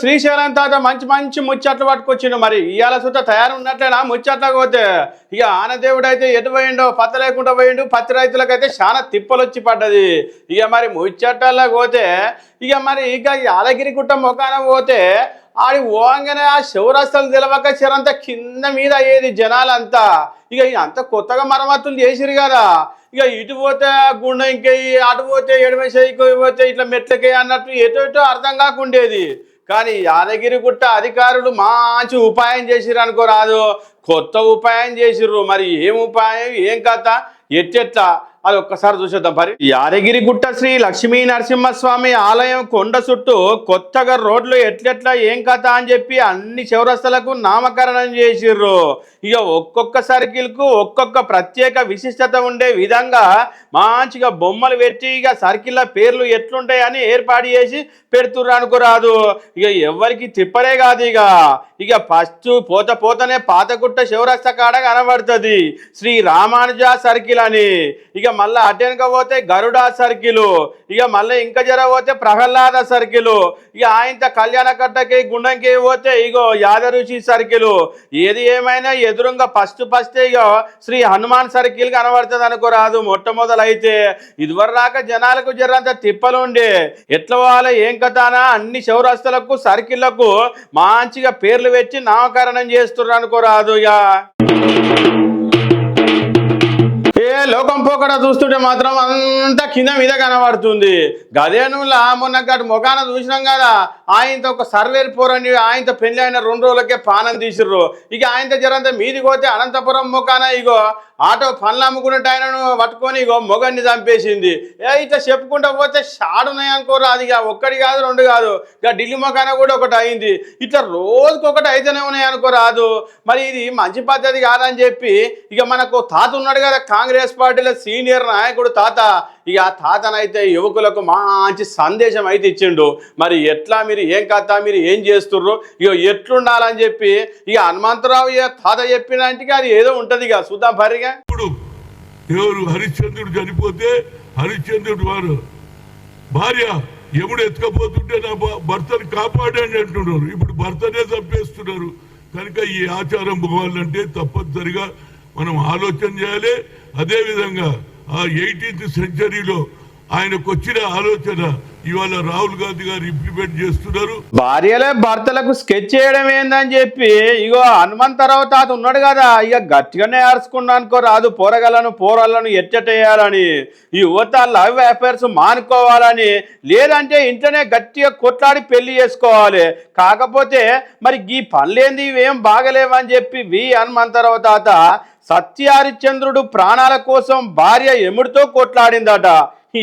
శ్రీశైలం తాత మంచి మంచి ముచ్చట్లు పట్టుకొచ్చిండు మరి. ఇవాళ సుత తయారు ఉన్నట్లేనా ముచ్చట్ల పోతే? ఇక ఆనదేవుడు అయితే ఎటు పోయిండో పత్త లేకుండా పోయిండు పత్తి రైతులకైతే చాలా తిప్పలు వచ్చి పడ్డది. ఇక మరి ముచ్చట్లలో పోతే ఇక మరి ఇక యాదగిరి గుట్ట మొకాన పోతే ఆడి ఓంగనే ఆ శివరస్తలు తెలవక చిరంతా కింద మీద అయ్యేది జనాలంతా. ఇక అంత కొత్తగా మరమ్మతులు చేసిరు కదా. ఇక ఇటు పోతే గుండె ఇంకే అటు పోతే ఎడమ చేయికి పోతే ఇట్లా మెట్లకే అన్నట్టు ఎటు ఎటు అర్థం కాకుండేది. కానీ యాదగిరి గుట్ట అధికారులు మంచి ఉపాయం చేసిర్రు అనుకోరాదు కొత్త ఉపాయం చేసిర్రు. మరి ఏం ఉపాయం ఏం కథ ఎట్టెట్లా అది ఒక్కసారి చూసేద్దాం. మరి యాదగిరి గుట్ట శ్రీ లక్ష్మీ నరసింహస్వామి ఆలయం కొండ చుట్టూ కొత్తగా రోడ్లు ఎట్లెట్లా ఏం కథ అని చెప్పి అన్ని చౌరస్తలకు నామకరణం చేసిర్రు. ఇక ఒక్కొక్క సర్కిల్కు ఒక్కొక్క ప్రత్యేక విశిష్టత ఉండే విధంగా మంచిగా బొమ్మలు పెట్టి ఇక సర్కిల్ల పేర్లు ఎట్లుంటాయని ఏర్పాటు చేసి పెడుతుర్రు అనుకోరాదు ఇక ఎవరికి తిప్పరే కాదు ఇక. ఇక ఫస్ట్ పోత పోతనే పాతగుట్ట శివరస్త కాడ కనబడుతుంది. శ్రీ రామానుజ సర్కిల్ అని. ఇక మళ్ళీ అటెనక పోతే గరుడ సర్కిల్. ఇక మళ్ళీ ఇంకా జర పోతే ప్రహ్లాద సర్కిల్. ఇక ఆయన కళ్యాణ కట్టకి గుండంకి పోతే ఇగో యాదరుచి సర్కిల్. ఏది ఏమైనా ఎదురుగా ఫస్ట్ ఫస్ట్ ఇగో శ్రీ హనుమాన్ సర్కిల్ కనబడుతుంది అనుకోరాదు మొట్టమొదలైతే ఇదివరదాకా జనాలకు జరంత తిప్పలు ఉండే ఎట్లా పోవాలి ఏం కథానా అన్ని చౌరస్తులకు సర్కిళ్ళకు మంచిగా పేర్లు పెట్టి నామకరణం చేస్తున్నారు అనుకోరాదు ఇక లోకం పోకడ చూస్తుంటే మాత్రం అంతా కింద మీద కనబడుతుంది. గదేనులా మొన్న గటు మొగాన చూసినాం కదా ఆయనతో ఒక సర్వేర్ పోరని ఆయనతో పెళ్ళి అయిన రెండు రోజులకే పానం తీసిర్రు. ఇక ఆయనతో జరంత మీది పోతే అనంతపురం మొకాన ఇగో ఆటో పనులు అమ్ముకున్నట్టు ఆయనను పట్టుకొని ఇగో మొగన్ని చంపేసింది. ఏ ఇట్లా చెప్పుకుంటా పోతే షాడున్నాయి అనుకోరు అది ఒక్కటి కాదు రెండు కాదు. ఇక ఢిల్లీ మొకాన కూడా ఒకటి అయింది. ఇట్లా రోజుకి ఒకటి అయితేనే ఉన్నాయి అనుకోరాదు మరి ఇది మంచి పద్ధతి కాదని చెప్పి ఇక మనకు తాత ఉన్నాడు కదా కాంగ్రెస్ పార్టీల సీనియర్ నాయకుడు తాత ఇక ఆ తాతనైతే యువకులకు మంచి సందేశం అయితే ఇచ్చిండు. మరి ఎట్లా మీరు ఏం కథ మీరు ఏం చేస్తుర్రు? ఇక ఎట్లుండాలని చెప్పి ఇక హనుమంతరావు తాత చెప్పినంటికి అది ఏదో ఉంటుంది ఇక. చూద్దాం భారీగా. ఇప్పుడు ఎవరు హరిశ్చంద్రుడు చనిపోతే హరిశ్చంద్రుడు వారు భార్య ఎముడు ఎత్తుకపోతుంటే నా భర్తను కాపాడండి అంటున్నారు. ఇప్పుడు భర్తనే చంపేస్తున్నారు. కనుక ఈ ఆచారం పోవాలంటే తప్పనిసరిగా మనం ఆలోచన చేయాలి. అదేవిధంగా ఆ ఎయిటీన్త్ సెంచరీలో ఆయనకు వచ్చిన ఆలోచన ఇవాళ రాహుల్ గాంధీ గారు ఇంప్లిమెంట్ చేస్తున్నారు. భార్యలే భర్తలకు స్కెచ్ చేయడం ఏందని చెప్పి ఇగో హనుమంతరావు తాత ఉన్నాడు కదా ఇక గట్టిగానే ఆర్చుకున్నానుకో రాదు పోరగలను పోరలను ఎట్టేయాలని ఈ యువత లవ్ అఫైర్స్ మానుకోవాలని లేదంటే ఇంటనే గట్టిగా కొట్లాడి పెళ్ళి చేసుకోవాలి. కాకపోతే మరి ఈ పనులేంది ఇవేం బాగలేవని చెప్పి వి హనుమంతరావు తాత సత్యహరిశ్చంద్రుడు ప్రాణాల కోసం భార్య ఎముడితో కొట్లాడిందట.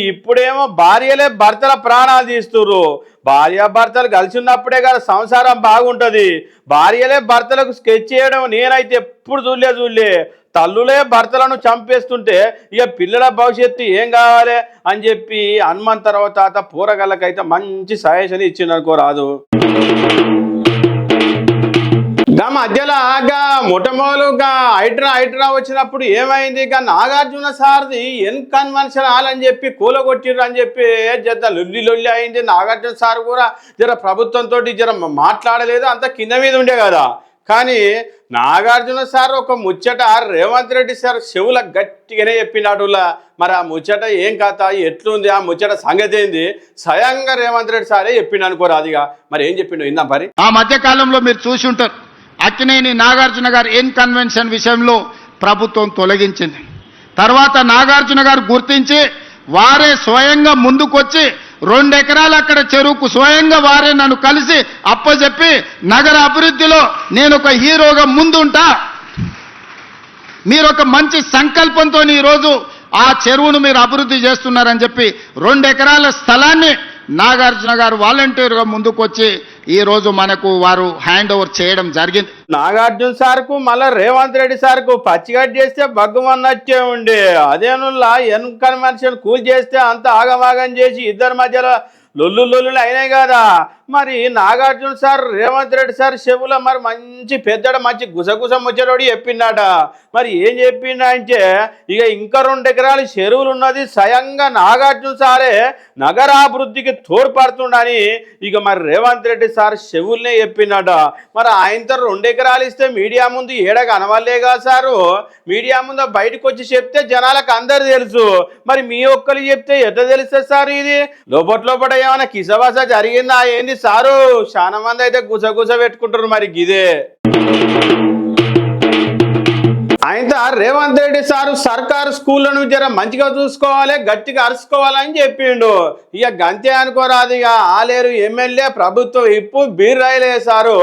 ఇప్పుడేమో భార్యలే భర్తల ప్రాణాలు తీస్తుర్రు. భార్య భర్తలు కలిసి ఉన్నప్పుడే కదా సంసారం బాగుంటది. భార్యలే భర్తలకు స్కెచ్ చేయడం నేనైతే ఎప్పుడు చూడలే చూడలే. తల్లులే భర్తలను చంపేస్తుంటే ఇక పిల్లల భవిష్యత్తు ఏం కావాలి అని చెప్పి హనుమంతరావు తాత పూరగల్లకైతే మంచి సజెషన్ ఇచ్చిందనుకో రాదు. మధ్యలో గా హైడ్రా హైడ్రా వచ్చినప్పుడు ఏమైంది? కానీ నాగార్జున సార్ది ఇన్కన్వెన్షన్ హాల్ అని చెప్పి కూలగొట్టిర్రు అని చెప్పి జర లొల్లి లొల్లి అయింది. నాగార్జున సార్ కూడా జర ప్రభుత్వంతో జర మాట్లాడలేదు. అంత కింద మీద ఉండే కదా. కానీ నాగార్జున సార్ ఒక ముచ్చట రేవంత్ రెడ్డి సార్ చెవుల గట్టిగానే చెప్పినాడులా మరి ఆ ముచ్చట ఏం కథ? ఎట్లుంది? ఆ ముచ్చట సంగతి ఏంది? స్వయంగా రేవంత్ రెడ్డి సారే చెప్పిండు అనుకోరాదిగా మరి ఏం చెప్పిండు ఇందా మరి ఆ మధ్య కాలంలో మీరు చూసి ఉంటారు. అక్కినేని నాగార్జున గారు ఎన్ కన్వెన్షన్ విషయంలో ప్రభుత్వం తొలగించింది. తర్వాత నాగార్జున గారు గుర్తించి వారే స్వయంగా ముందుకొచ్చి రెండు ఎకరాలు అక్కడ చెరువుకు స్వయంగా వారే నన్ను కలిసి అప్పచెప్పి నగర అభివృద్ధిలో నేను ఒక హీరోగా ముందుంటా. మీరు ఒక మంచి సంకల్పంతో ఈరోజు ఆ చెరువును మీరు అభివృద్ధి చేస్తున్నారని చెప్పి రెండు ఎకరాల స్థలాన్ని నాగార్జున గారు వాలంటీర్గా ముందుకొచ్చి ఈ రోజు మనకు వారు హ్యాండ్ ఓవర్ చేయడం జరిగింది. నాగార్జున సార్కు మళ్ళా రేవంత్ రెడ్డి సార్కు పచ్చిగడ్డి చేస్తే బగ్గుమన్నట్టే ఉండే. అదేనుల్లా ఎన్ కన్వెన్షన్ కూల్ చేస్తే అంత ఆగమాగం చేసి ఇద్దరి మధ్యలో లొల్లు లొల్లులు అయినాయి కదా. మరి నాగార్జున సార్ రేవంత్ రెడ్డి సార్ చెవుల మరి మంచి పెద్దడ మంచి గుసగుస ముచ్చలోడి చెప్పిండట. మరి ఏం చెప్పిండ అంటే ఇక ఇంకా రెండు ఎకరాలు చెరువులు ఉన్నది స్వయంగా నాగార్జున సారే నగరాభివృద్ధికి తోడ్పడుతుండని ఇక మరి రేవంత్ రెడ్డి సార్ చెవులనే చెప్పిండట. మరి ఆయనతో రెండు ఎకరాలు ఇస్తే మీడియా ముందు ఏడ కనవల్లేగా సారు? మీడియా ముందు బయటకు వచ్చి చెప్తే జనాలకు అందరు తెలుసు. మరి మీ ఒక్కరు చెప్తే ఎట్లా తెలుస్తుంది సార్ ఇది? లోపట్లోపట ఏమైనా కిసవాస జరిగిందా ఏంది సారు? చాలా మంది అయితే గుసగుస పెట్టుకుంటారు మరి గిదే. అయితే రేవంత్ రెడ్డి సారు సర్కారు స్కూళ్ళను జర మంచిగా చూసుకోవాలి గట్టిగా అరుచుకోవాలని చెప్పిండు. ఇక గంతే అనుకోరాదు ఇక. ఆలేరు ఎమ్మెల్యే ప్రభుత్వం ఇప్పు బీర్రాయలే సారు.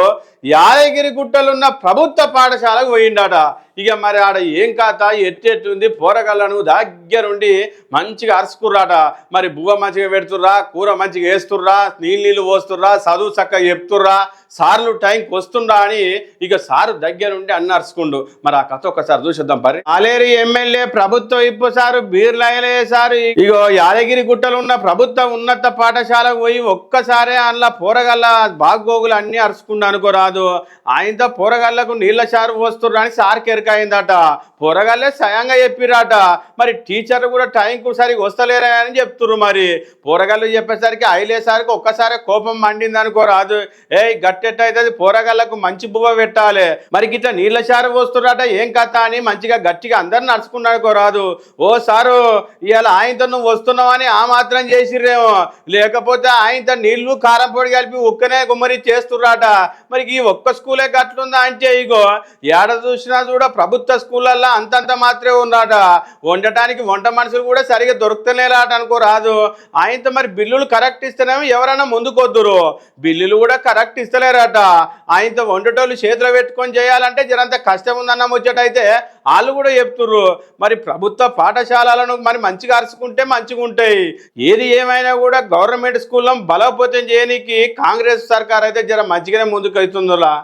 యాదగిరి గుట్టలున్న ప్రభుత్వ పాఠశాలకు పోయిండట. ఇక మరి ఆడ ఏం కాత ఎట్టెట్టుంది పోరగళ్ళను దగ్గరుండి మంచిగా అరుచుకుర్రాట మరి బువ్వ మంచిగా పెడుతుర్రా కూర మంచిగా వేస్తుర్రా నీళ్ళు నీళ్ళు పోస్తుర్రా చదువు చక్కగా చెప్తుర్రా. సార్లు టైంకి వస్తుండా అని ఇక సారు దగ్గరుండి అన్న అరుచుకుండు మరి ఆ కథ ఒకసారి చూసేద్దాం పరి. ఆలేరు ఎమ్మెల్యే ప్రభుత్వ ఇప్పు సారు బీర్లయలే సారు. ఇగో యాదగిరి గుట్టలు ఉన్న ప్రభుత్వ ఉన్నత పాఠశాలకు పోయి ఒక్కసారే అందులో పోరగల్ల బాగోగులు అన్ని అరుచుకుండు అనుకోరాదు. ఆయనతో పోరగల్లకు నీళ్ళ సారు పోస్తుర్రా అని సార్ కెరకైందట పోరగాళ్ళే స్వయంగా చెప్పిరాట మరి టీచర్ కూడా టైంకు సరిగా వస్తలేరా అని చెప్తుర్రు మరి. పోరగాళ్ళు చెప్పేసరికి అయిలేసరికి ఒక్కసారి కోపం మండింది అనుకోరాదు ఏ గట్టెట్ట అవుతుంది పోరగాళ్ళకు మంచి బువ్వ పెట్టాలి. మరి గిట్ల నీళ్ళ చారు పోస్తుర్రట ఏం కథ అని మంచిగా గట్టిగా అందరు నడుచుకున్నాడుకో రాదు. ఓ సారు ఇవాళ ఆయనతో నువ్వు వస్తున్నావని ఆ మాత్రం చేసిర్రేమో. లేకపోతే ఆయనతో నీళ్ళు కారం పొడి కలిపి ఒక్కనే గుమ్మరి చేస్తుర్రాట. మరి ఈ ఒక్క స్కూలే గట్లుందా అంటే ఇగో ఏడ చూసినా కూడా ప్రభుత్వ స్కూళ్ళల్లో అంతంత మాత్రమే ఉన్నాట వండటానికి వంట మనుషులు కూడా సరిగా దొరుకుతలేరాట అనుకో రాదు. ఆయనతో మరి బిల్లులు కరెక్ట్ ఇస్తేనేమో ఎవరైనా ముందుకొద్దురు. బిల్లులు కూడా కరెక్ట్ ఇస్తలేరట ఆయనతో వండటోళ్ళు చేతిలో పెట్టుకొని చేయాలంటే జరంత కష్టం ఉందన్న ముచ్చటైతే వాళ్ళు కూడా చెప్తుర్రు. మరి ప్రభుత్వ పాఠశాలలను మరి మంచిగా అరుచుకుంటే మంచిగా ఉంటాయి. ఏది ఏమైనా కూడా గవర్నమెంట్ స్కూల్లో బలోపేతం చేయడానికి కాంగ్రెస్ సర్కార్ అయితే జర మంచిగానే ముందుకు అవుతుందిలా